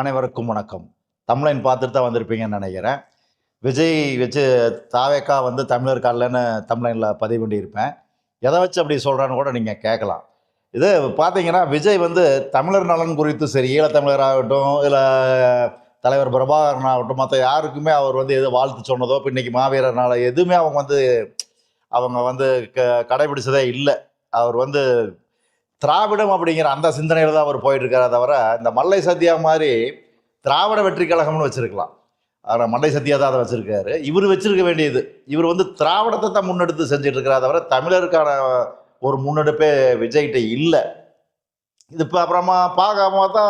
அனைவருக்கும் வணக்கம். தமிழன் பார்த்துட்டு தான் வந்திருப்பீங்கன்னு நினைக்கிறேன். விஜய் வச்சு தாவேக்கா வந்து தமிழர் காலில்னு தமிழனில் பதிவு பண்ணியிருப்பேன். எதை வச்சு அப்படி சொல்கிறான்னு கூட நீங்கள் கேட்கலாம். இது பார்த்தீங்கன்னா விஜய் வந்து தமிழர் நலன் குறித்து சரி ஈழத்தமிழராகட்டும் இல்லை தலைவர் பிரபாகரன் ஆகட்டும் மற்ற யாருக்குமே அவர் வந்து எது வாழ்த்து சொன்னதோ இப்போ இன்றைக்கி மாவீரர் எதுவுமே அவங்க வந்து அவங்க வந்து க கடைபிடிச்சதே இல்லை. அவர் வந்து திராவிடம் அப்படிங்கிற அந்த சிந்தனையில் தான் அவர் போயிட்டுருக்காரே தவிர இந்த மல்லை சத்யா மாதிரி திராவிட வெற்றி கழகம்னு வச்சுருக்கலாம். ஆனால் மல்லை சத்யா தான் அதை வச்சுருக்காரு. இவர் வச்சுருக்க வேண்டியது. இவர் வந்து திராவிடத்தை தான் முன்னெடுத்து செஞ்சுட்டு இருக்கிறா தவிர தமிழருக்கான ஒரு முன்னெடுப்பே விஜய்கிட்ட இல்லை. இது இப்போ அப்புறமா பார்க்காம பார்த்தா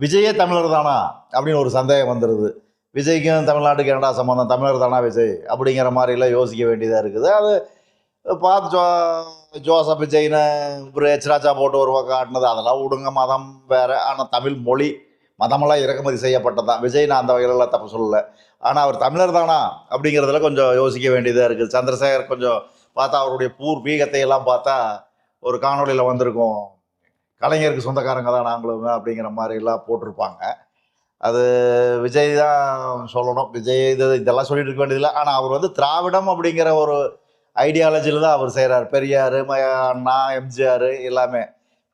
விஜயே தமிழர் தானா அப்படின்னு ஒரு சந்தேகம் வந்துடுது விஜய்க்கும் தமிழ்நாட்டுக்கு என்னடா சம்மந்தம் தமிழர் தானா விஜய்? அப்படிங்கிற மாதிரிலாம் யோசிக்க வேண்டியதாக இருக்குது. அது பார்த்து ஜோ ஜோசப் விஜய்னு ஒரு எச்ராஜா போட்டு ஒரு பக்கம் ஆட்டினது அதெல்லாம் விடுங்க மதம் வேறு. ஆனால் தமிழ் மொழி மதமெல்லாம் இறக்குமதி செய்யப்பட்டதான் விஜய் நான் அந்த வகையிலலாம் தப்பு சொல்லலை. ஆனால் அவர் தமிழர் தானா அப்படிங்கிறதுல கொஞ்சம் யோசிக்க வேண்டியதாக இருக்குது. சந்திரசேகர் கொஞ்சம் பார்த்தா அவருடைய பூர்வீகத்தை எல்லாம் பார்த்தா ஒரு காணொளியில் வந்திருக்கும். கலைஞருக்கு சொந்தக்காரங்க தான் நாங்களும் அப்படிங்கிற மாதிரிலாம் போட்டிருப்பாங்க. அது விஜய் தான் சொல்லணும். விஜய் இது இதெல்லாம் சொல்லிட்டு இருக்க வேண்டியதில்லை. ஆனால் அவர் வந்து திராவிடம் அப்படிங்கிற ஒரு ஐடியாலஜியில் தான் அவர் செய்கிறார் பெரியார் அண்ணா எம்ஜிஆர் எல்லாமே.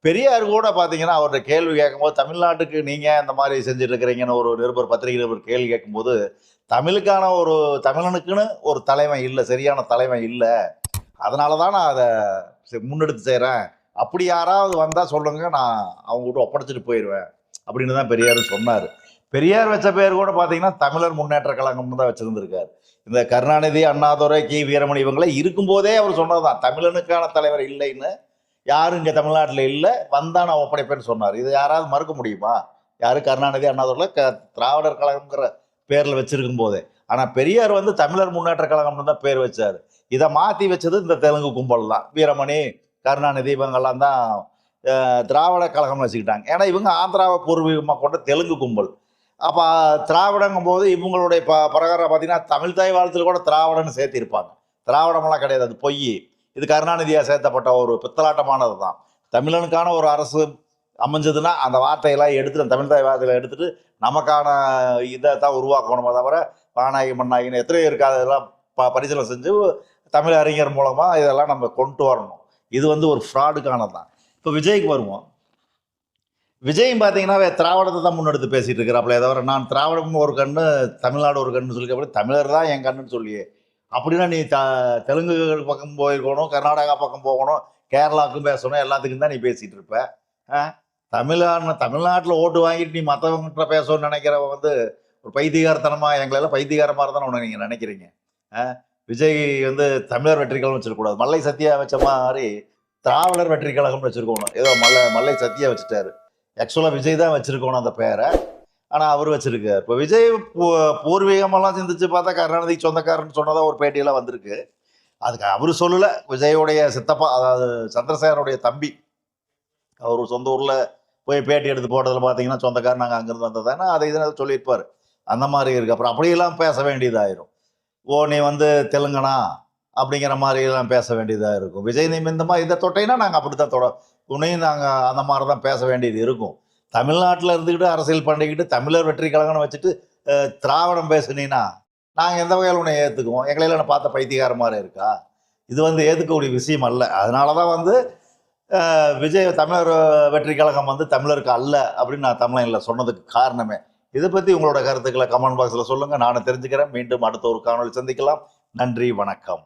பெரியார் கூட பார்த்தீங்கன்னா அவர்கிட்ட கேள்வி கேட்கும்போது தமிழ்நாட்டுக்கு நீங்கள் இந்த மாதிரி செஞ்சுட்ருக்கிறீங்கன்னு ஒரு நிருபர் பத்திரிகை நிருபர் கேள்வி கேட்கும்போது தமிழுக்கான ஒரு தமிழனுக்குன்னு ஒரு தலைமை இல்லை சரியான தலைமை இல்லை. அதனால தான் நான் அதை செ- முன்னெடுத்து செய்கிறேன் அப்படி யாராவது வந்தால் சொல்லுங்க நான் அவங்ககிட்ட ஒப்படைச்சிட்டு போயிடுவேன் அப்படின்னு தான் பெரியார் சொன்னார். பெரியார் வச்ச பேர் கூட பார்த்தீங்கன்னா தமிழர் முன்னேற்ற கழகம்னு தான் வச்சுருந்துருக்காரு. இந்த கருணாநிதி அண்ணாதுரை கி. வீரமணி இவங்களே இருக்கும்போதே அவர் சொன்னதுதான். தமிழனுக்கான தலைவர் இல்லைன்னு யாரும் இங்கே தமிழ்நாட்டில் இல்லை. வந்தான் நான் ஒப்படைப்பேன்னு சொன்னார். இதை யாராவது மறுக்க முடியுமா? யார் கருணாநிதி அண்ணாதுரையில் க திராவிடர் கழகம்ங்கிற பேரில் வச்சிருக்கும் போதே. ஆனால் பெரியார் வந்து தமிழர் முன்னேற்ற கழகம்னு தான் பேர் வச்சார். இதை மாற்றி வச்சது இந்த தெலுங்கு கும்பல் தான். வீரமணி கருணாநிதி இவங்கெல்லாம் தான் திராவிட கழகம்னு வச்சுக்கிட்டாங்க. ஏன்னா இவங்க ஆந்திராவை பூர்வீகமாக கொண்ட தெலுங்கு கும்பல். அப்போ திராவிடங்கும் போது இவங்களுடைய ப பிரகாரம் பார்த்தீங்கன்னா தமிழ் தாய் வாழ்த்தில் கூட திராவிடன்னு சேர்த்திருப்பாங்க. திராவிடமெல்லாம் கிடையாது அது பொய் இது கருணாநிதியாக சேர்த்தப்பட்ட ஒரு பித்தலாட்டமானது தான் தமிழனுக்கான ஒரு அரசு அமைஞ்சதுன்னா அந்த வார்த்தையெல்லாம் எடுத்துட்டு தமிழ் தாய் வார்த்தையில எடுத்துட்டு நமக்கான இதை தான் உருவாக்கணுமே தவிர பானாகி மண்ணாகின்னு எத்தனையோ இருக்கா. அதெல்லாம் ப பரிசீலனை செஞ்சு தமிழ் அறிஞர் மூலமாக இதெல்லாம் நம்ம கொண்டு வரணும். இது வந்து ஒரு ஃப்ராடுக்கானது தான் இப்போ விஜய்க்கு வருவோம். விஜயும் பார்த்தீங்கன்னா திராவிடத்தை தான் முன்னெடுத்து பேசிட்டு இருக்கிறாப்புல தவிர நான் திராவிடம் ஒரு கண்ணு தமிழ்நாடு ஒரு கண்ணு சொல்லி அப்படி தமிழர் தான் என் கண்ணுன்னு சொல்லியே. அப்படின்னா நீ த தெலுங்கு பக்கம் போயிருக்கணும் கர்நாடகா பக்கம் போகணும் கேரளாவுக்கும் பேசணும் எல்லாத்துக்கும் தான் நீ பேசிட்டு இருப்ப. ஆ? தமிழ்நாடு தமிழ்நாட்டில் ஓட்டு வாங்கிட்டு நீ மற்றவங்கிட்ட பேசணும்னு நினைக்கிறவ வந்து ஒரு பைத்தியகாரத்தனமாக எங்களெல்லாம் பைத்தியகாரமாக தான் ஒன்று நீங்கள் நினைக்கிறீங்க. ஆ? விஜய் வந்து தமிழர் வெற்றி கழகம் வச்சிருக்கக்கூடாது. மல்லை சத்தியா வச்ச மாதிரி திராவிடர் வெற்றி கழகம்னு வச்சுருக்கணும் ஏதோ மல்ல மல்லை சத்தியா வச்சுட்டாரு. ஆக்சுவலாக விஜய் தான் வச்சிருக்கணும் அந்த பேரை. ஆனால் அவர் வச்சுருக்கார். இப்போ விஜய் பூர்வீகமெல்லாம் சிந்திச்சு பார்த்தா கருணாநிதிக்கு சொந்தக்காரன்னு சொன்னதாக ஒரு பேட்டியெல்லாம் வந்திருக்கு. அதுக்கு அவர் சொல்லலை. விஜயோடைய சித்தப்பா அதாவது சந்திரசேகருடைய தம்பி அவர் சொந்த ஊரில் போய் பேட்டி எடுத்து போட்டதில் பார்த்தீங்கன்னா சொந்தக்காரன் நாங்கள் அங்கேருந்து வந்ததானே அதை இதனால் சொல்லியிருப்பார் அந்த மாதிரி இருக்குது அப்புறம் அப்படியெல்லாம் பேச வேண்டியதாயிரும். ஓ நீ வந்து தெலுங்கனா? அப்படிங்கிற மாதிரிலாம் பேச வேண்டியதாக இருக்கும். விஜய் நிமித்தமாக இந்த இதை தொட்டைனா நாங்கள் அப்படி தான் தொட துணையும் நாங்கள் அந்த மாதிரி தான் பேச வேண்டியது இருக்கும். தமிழ்நாட்டில் இருந்துக்கிட்டு அரசியல் பண்ணிக்கிட்டு தமிழர் வெற்றி கழகம்னு வச்சுட்டு திராவிடம் பேசுனீங்கன்னா நாங்கள் எந்த வகையில் உன்னை ஏற்றுக்குவோம் எங்களையெல்லாம் நான் பார்த்த பைத்தியகார மாதிரி இருக்கா? இது வந்து ஏற்றுக்கக்கூடிய விஷயம் அல்ல. அதனால தான் வந்து விஜய் தமிழர் வெற்றி கழகம் வந்து தமிழருக்கு அல்ல அப்படின்னு நான் தமிழனில் சொன்னதுக்கு காரணமே. இதை பற்றி உங்களோட கருத்துக்களை கமெண்ட் பாக்ஸில் சொல்லுங்கள் நானும் தெரிஞ்சுக்கிறேன். மீண்டும் அடுத்த ஒரு காணொலி சந்திக்கலாம். நன்றி வணக்கம்.